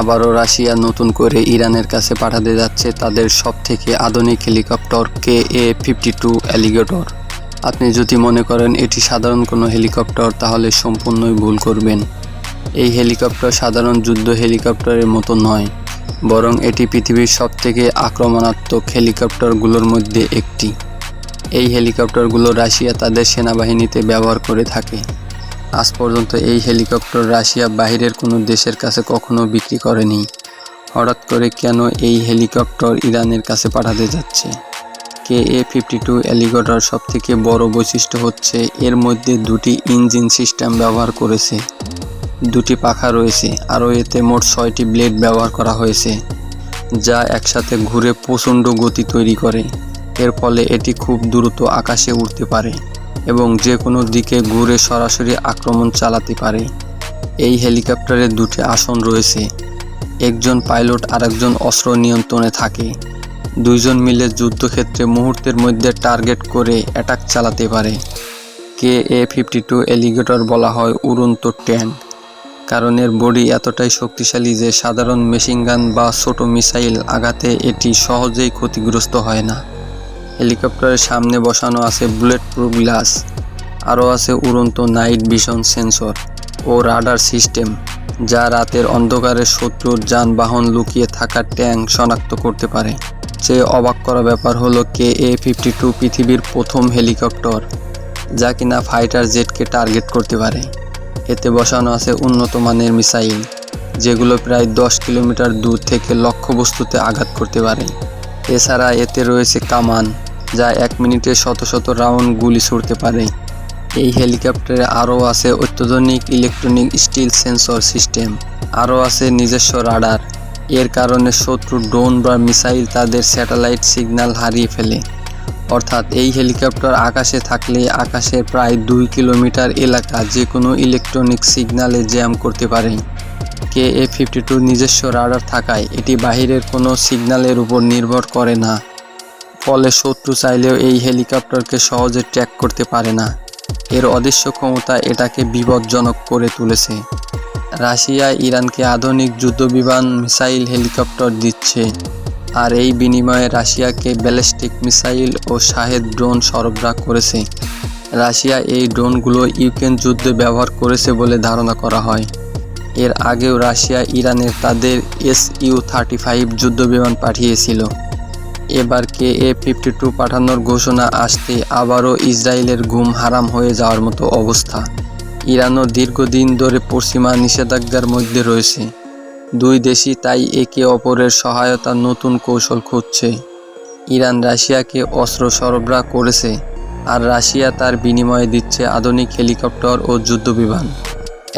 আবারও রাশিয়া নতুন করে ইরানের কাছে পাঠাতে যাচ্ছে তাদের সবথেকে আধুনিক helicopter K A fifty two alligator. আপনি যদি মনে করেন এটি সাধারণ কোনো হেলিকপ্টার, তাহলে সম্পূর্ণই ভুল করবেন। এই হেলিকপ্টার সাধারণ যুদ্ধ হেলিকপ্টারের মতো নয়, বরং এটি পৃথিবীর সবথেকে আক্রমণাত্মক হেলিকপ্টারগুলোর মধ্যে একটি। এই হেলিকপ্টারগুলো রাশিয়া তাদের সেনাবাহিনীতে ব্যবহার করে থাকে। আজ পর্যন্ত এই হেলিকপ্টার রাশিয়া বাইরের কোনো দেশের কাছে কখনো বিক্রি করেনি। হঠাৎ করে কেন এই হেলিকপ্টার ইরানের কাছে পাঠাতে যাচ্ছে? K A fifty two alligator সবথেকে বড় বৈশিষ্ট্য হচ্ছে এর মধ্যে দুটি ইঞ্জিন সিস্টেম ব্যবহার করেছে। দুটি পাখা রয়েছে, আরও এতে মোট ছয়টি ব্লেড ব্যবহার করা হয়েছে, যা একসাথে ঘুরে প্রচণ্ড গতি তৈরি করে। এর ফলে এটি খুব দ্রুত আকাশে উড়তে পারে। এবং যে কোনো দিকে ঘুরে সরাসরি আক্রমণ চালাতে পারে। এই হেলিকপ্টারে দুটি আসন রয়েছে। একজন পাইলট আরেকজন অস্ত্র নিয়ন্ত্রণে থাকে। দুইজন মিলে যুদ্ধক্ষেত্রে মুহূর্তের মধ্যে টার্গেট করে অ্যাটাক চালাতে পারে। K A fifty two Alligator বলা হয় উড়ন্ত ট্যাঙ্ক, কারণ এর বডি এতটাই শক্তিশালী যে সাধারণ মেশিনগান বা ছোট মিসাইল আঘাতে এটি সহজেই ক্ষতিগ্রস্ত হয় না। হেলিকপ্টারের সামনে বসানো আছে বুলেট প্রুফ গ্লাস আরও আছে উড়ন্ত নাইট ভিশন সেন্সর ও রাডার সিস্টেম যা রাতের অন্ধকারে শত্রুর যানবাহন লুকিয়ে থাকা ট্যাঙ্ক শনাক্ত করতে পারে। যে অবাক করা ব্যাপার হলো কে এ ফিফটি টু পৃথিবীর প্রথম হেলিকপ্টার, যা কিনা ফাইটার জেটকে টার্গেট করতে পারে। এতে বসানো আছে উন্নত মানের মিসাইল যেগুলো প্রায় দশ কিলোমিটার দূর থেকে লক্ষ্যবস্তুতে আঘাত করতে পারে। এছাড়া এতে রয়েছে কামান যা এক মিনিটে শত শত রাউন্ড গুলি ছুড়তে পারে। এই হেলিকপ্টারে আরও আছে অত্যাধুনিক ইলেকট্রনিক স্টিল সেন্সর সিস্টেম, আরও আছে নিজস্ব রাডার। এর কারণে শত্রু ড্রোন বা মিসাইল তাদের স্যাটেলাইট সিগন্যাল হারিয়ে ফেলে। অর্থাৎ এই হেলিকপ্টার আকাশে থাকলে আকাশের প্রায় দুই কিলোমিটার এলাকা যে কোনো ইলেকট্রনিক সিগন্যালে জ্যাম করতে পারে। কে এ ফিফটি টু নিজস্ব রাডার থাকায় এটি বাহিরের কোনো সিগন্যালের উপর নির্ভর করে না। ফলে শত্রু চাইলেও এই হেলিকপ্টারকে সহজে ট্র্যাক করতে পারে না। এর অদৃশ্য ক্ষমতা এটাকে বিপজ্জনক করে তুলেছে। রাশিয়া ইরানকে আধুনিক যুদ্ধবিমান মিসাইল হেলিকপ্টার দিচ্ছে আর এই বিনিময়ে রাশিয়াকে ব্যালিস্টিক মিসাইল ও শাহেদ ড্রোন সরবরাহ করেছে। রাশিয়া এই ড্রোনগুলো ইউক্রেন যুদ্ধে ব্যবহার করেছে বলে ধারণা করা হয়। এর আগেও রাশিয়া ইরানের তাদের এস ইউ থার্টি ফাইভ যুদ্ধবিমান পাঠিয়েছিল। এবার কে এ ফিফটি টু পাঠানোর ঘোষণা আসতে আবারও ইসরায়েলের ঘুম হারাম হয়ে যাওয়ার মতো অবস্থা। ইরানও দীর্ঘদিন ধরে পশ্চিমা নিষেধাজ্ঞার মধ্যে রয়েছে। দুই দেশই তাই একে অপরের সহায়তার নতুন কৌশল খুঁজছে। ইরান রাশিয়াকে অস্ত্র সরবরাহ করেছে, আর রাশিয়া তার বিনিময়ে দিচ্ছে আধুনিক হেলিকপ্টার ও যুদ্ধবিমান।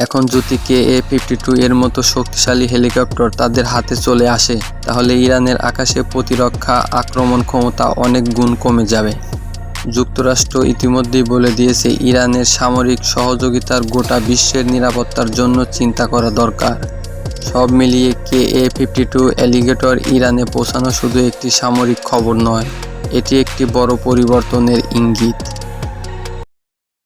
এখন যদি কে এ ফিফটি টু এর মতো শক্তিশালী হেলিকপ্টার তাদের হাতে চলে আসে, তাহলে ইরানের আকাশে প্রতিরক্ষা আক্রমণ ক্ষমতা অনেক গুণ কমে যাবে। যুক্তরাষ্ট্র ইতিমধ্যেই বলে দিয়েছে, ইরানের সামরিক সহযোগিতার গোটা বিশ্বের নিরাপত্তার জন্য চিন্তা করা দরকার। সব মিলিয়ে K A fifty two alligator ইরানে পৌঁছানো শুধু একটি সামরিক খবর নয়, এটি একটি বড় পরিবর্তনের ইঙ্গিত।